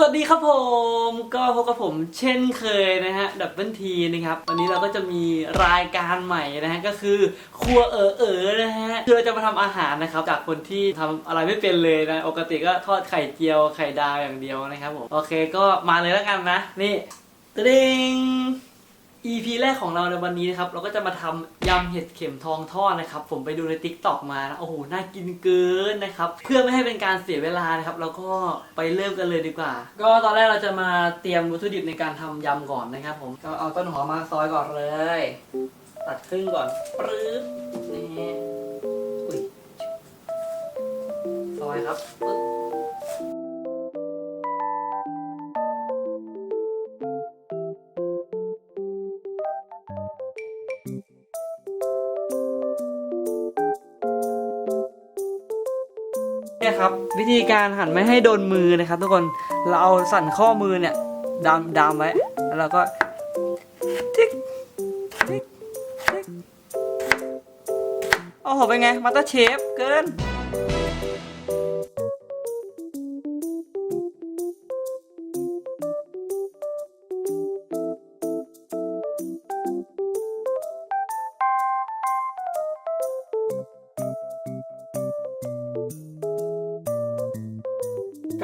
สวัสดีครับผมก็พบกับผมเช่นเคยนะฮะดับเบิลทีนะครับวันนี้เราก็จะมีรายการใหม่นะฮะก็คือครัวเออเออนะฮะคือเราจะมาทำอาหารนะครับจากคนที่ทำอะไรไม่เป็นเลยนะปกติก็ทอดไข่เจียวไข่ดาวอย่างเดียวนะครับผมโอเคก็มาเลยแล้วกันนะ นี่ตึ้ง EP แรกของเราในวันนี้นะครับเราก็จะมาทำยำเห็ดเข็มทองทอดนะครับ ผมไปดูใน t ิ k t o k มานะโอ้โหน่ากินเกินนะครับ เพื่อไม่ให้เป็นการเสียเวลานะครับ เราก็ไปเริ่มกันเลยดีกว่า ก็ตอนแรกเราจะมาเตรียมวัตถุดิบในการทำยำก่อนนะครับ ผมก็เอาต้นหอมมาซอยก่อนเลย ตัดครึ่งก่อนปรึ๊บนี่อุ้ยซอยครับปึ๊บ เนี่ยครับวิธีการหั่นไม่ให้โดนมือนะครับ ทุกคนเราเอาสั่นข้อมือเนี่ยดามดามไว้แล้วเราก็ทิกทิกทิกโอ้โหเป็นไงมาสเตอร์เชฟเกิน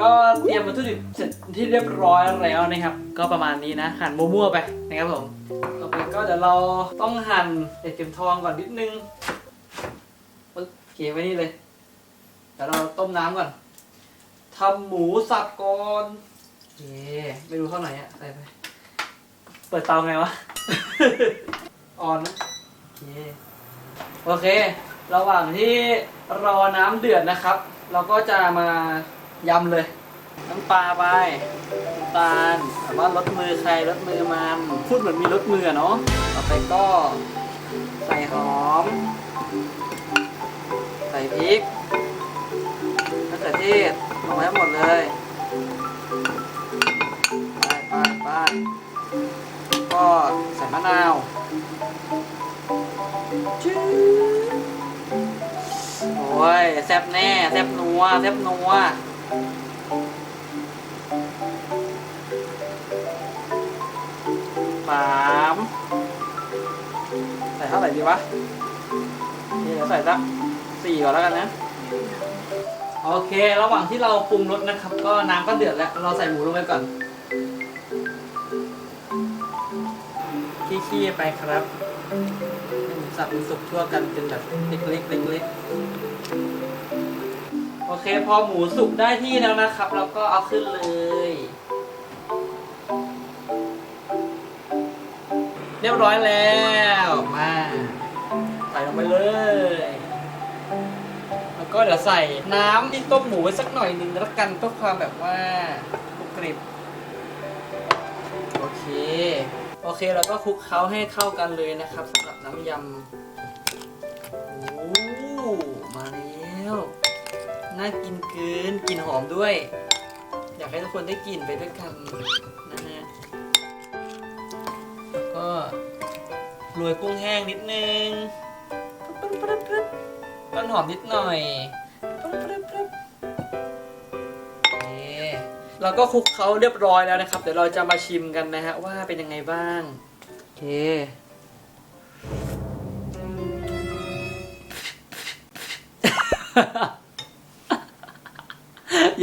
ก็เตรียมวัตถุดิบเสร็จที่เรียบร้อยแล้วนะครับ ก็ประมาณนี้นะหั่นมั่วๆไปนะครับผมต่อไปก็เดี๋ยวเราต้องหั่นเห็ดเข็มทองก่อนนิดนึงปึ๊บเขียไว้นี่เลยเดี๋ยวเราต้มน้ำก่อนทำหมูสับก่อนโอเคไม่รู้เท่าไหร่อะใส่ไปเปิดเตาไงวะออนนะโอเคโอเค ระหว่างที่รอน้ำเดือดนะครับ เราก็จะมา ยำเลย น้ำปลาไปน้ำตาลแต่ว่ารสมือใครรสมือมันพูดเหมือนมีรสมือเนาะต่อไปก็ ใส่หอม ใส่พริกมะเขือเทศลงไว้หมดเลยไปไปไปก็ใส่มะนาวจืดโอ้ยแซ่บแน่แซ่บนัวแซ่บนัว สามใส่เท่าไหร่ดีวะนี่เดี๋ยวใส่สักสี่ก่อนแล้วกันนะโอเค ระหว่างที่เราปรุงรสนะครับ ก็น้ำก็เดือดแล้ว เราใส่หมูลงไปก่อนขี้ๆไปครับหมูสับมันสุกทั่วกันเป็นแบบเล็กๆเล็กๆโอเค พอหมูสุกได้ที่แล้วนะครับ เราก็เอาขึ้นเลย เรียบร้อยแล้วมาใส่ลงไปเลย แล้วก็เดี๋ยวใส่น้ำที่ต้มหมูไว้สักหน่อยหนึ่งแล้วกันเพื่อความแบบว่ากริบโอเค โอเคแล้วก็คลุกเคล้าให้เข้ากันเลยนะครับสำหรับน้ำยำโอ้มาแล้ว น่ากินเกินกลิ่นหอมด้วย อยากให้ทุกคนได้กลิ่นไปด้วยกันนะ โรยกุ้งแห้งนิดนึงปึ๊บปึ๊บปึ๊บต้นหอมนิดหน่อยปึ๊บปึ๊บปึ๊บเคเราก็คลุกเขาเรียบร้อยแล้วนะครับ เดี๋ยวเราจะมาชิมกันนะฮะว่าเป็นยังไงบ้าง โอเค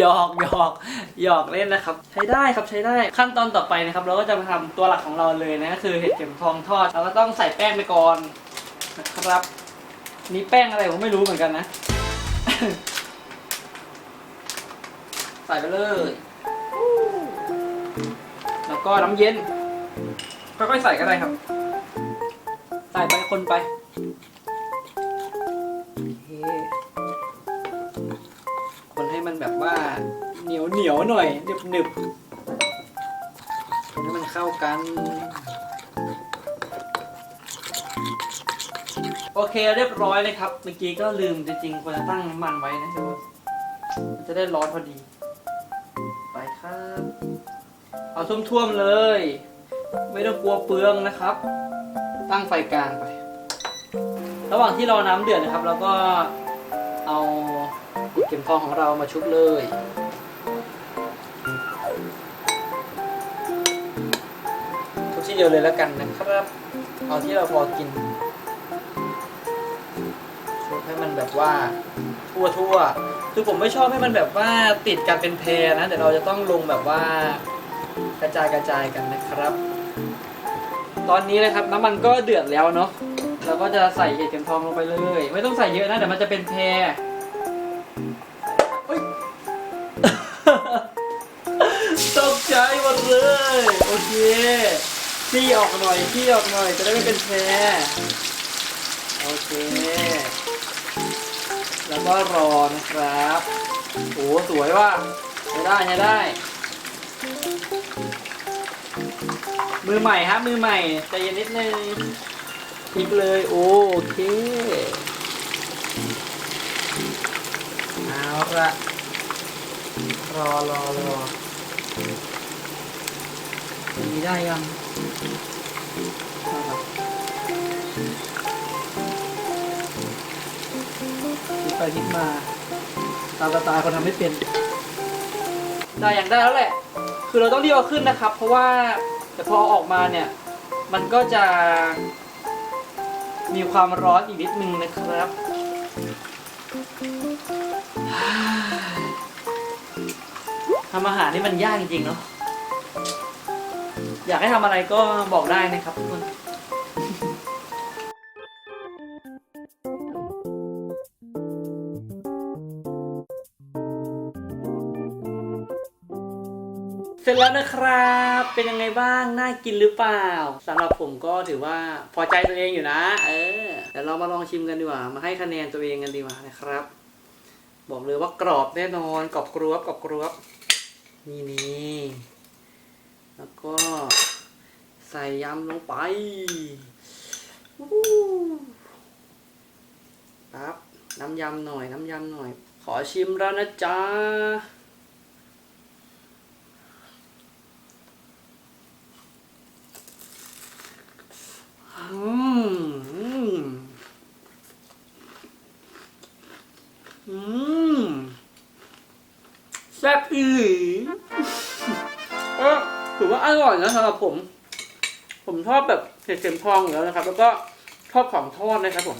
หยอกหยอกหยอกเล่นนะครับ ใช้ได้ครับใช้ได้ขั้นตอนต่อไปนะครับ เราก็จะมาทำตัวหลักของเราเลยนะก็คือเห็ดเข็มทองทอดเราก็ต้องใส่แป้งไปก่อนนะครับ นี่แป้งอะไรผมไม่รู้เหมือนกันนะ ใส่ไปเลย แล้วก็น้ำเย็นค่อยๆใส่ก็ได้ครับ ใส่ไปคนไป โอเค มันแบบว่าเหนียวเหนียวหน่อยหนึบหนึบให้มันเข้ากัน โอเคเรียบร้อยเลยครับ เมื่อกี้ก็ลืมจริงๆควรจะตั้งน้ำมันไว้นะดูมันจะได้ร้อนพอดี ไปครับ เอาท่วมๆเลย ไม่ต้องกลัวเปลืองนะครับ ตั้งไฟกลางไประหว่างที่รอน้ำเดือดนะครับเราก็ เอาเข็มทองของเรามาชุบเลย ทุกที่เดียวเลยแล้วกันนะครับ เอาที่เราพอกินคลุกให้มันแบบว่าทั่วทั่วคือผมไม่ชอบให้มันแบบว่าติดกันเป็นแพรนะเดี๋ยวเราจะต้องลงแบบว่ากระจายกระจายกันนะครับ ตอนนี้นะครับน้ำมันก็เดือดแล้วเนาะ เราก็จะใส่เห็ดเข็มทองลงไปเลย ไม่ต้องใส่เยอะนะเดี๋ยวมันจะเป็นแพรเฮ้ยตกใจหมดเลย โอเคขี้ออกหน่อยขี้ออกหน่อย จะได้ไม่เป็นแพรโอเค แล้วก็รอนะครับโอ้สวยว่ะใช้ได้ใช้ได้ มือใหม่ฮะมือใหม่ใจเย็นนิดนึง พลิกเลย โอเค เอาละรอรอรอมีได้ยังเอาละพลิกไปพลิกมา ตามตล์คนทำไม่เป็น ได้อย่างได้แล้วแหละ คือเราต้องรีบเอาขึ้นนะครับ เพราะว่าแต่พอออกมาเนี่ย มันก็จะ มีความร้อนอีกนิดนึงนะครับ ทำอาหารนี่มันยากจริงๆเนาะ อยากให้ทำอะไรก็บอกได้นะครับทุกคน เสร็จแล้วนะครับ เป็นยังไงบ้าง น่ากินหรือเปล่าสำหรับผมก็ถือว่าพอใจตัวเองอยู่นะ เออเดี๋ยวเรามาลองชิมกันดีกว่า มาให้คะแนนตัวเองกันดีกว่านะครับ บอกเลยว่ากรอบแน่นอน กรอบกรวบกรอบกรวบนี่นี่แล้วก็ใส่ยำลงไปวู้ครับน้ำยำหน่อย น้ำยำหน่อย ขอชิมแล้วนะจ๊ะ อืมอืม อืมแซ่บอีหลีเออถือว่าอร่อยนะสำหรับผม ผมชอบแบบเห็ดเข็มทองอยู่แล้วนะครับ แล้วก็ชอบของทอดนะครับผม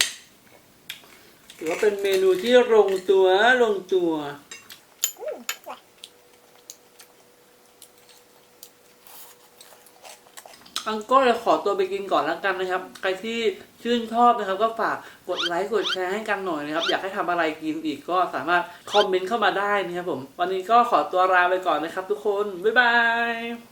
ถือว่าเป็นเมนูที่ลงตัวลงตัว อังก็เลยขอตัวไปกินก่อนแล้วกันนะครับ ใครที่ชื่นชอบนะครับ ก็ฝากกดไลค์กดแชร์ให้กันหน่อยนะครับ อยากให้ทำอะไรกินอีกก็สามารถคอมเมนต์เข้ามาได้นะครับผม วันนี้ก็ขอตัวลาไปก่อนนะครับทุกคน บ๊ายบาย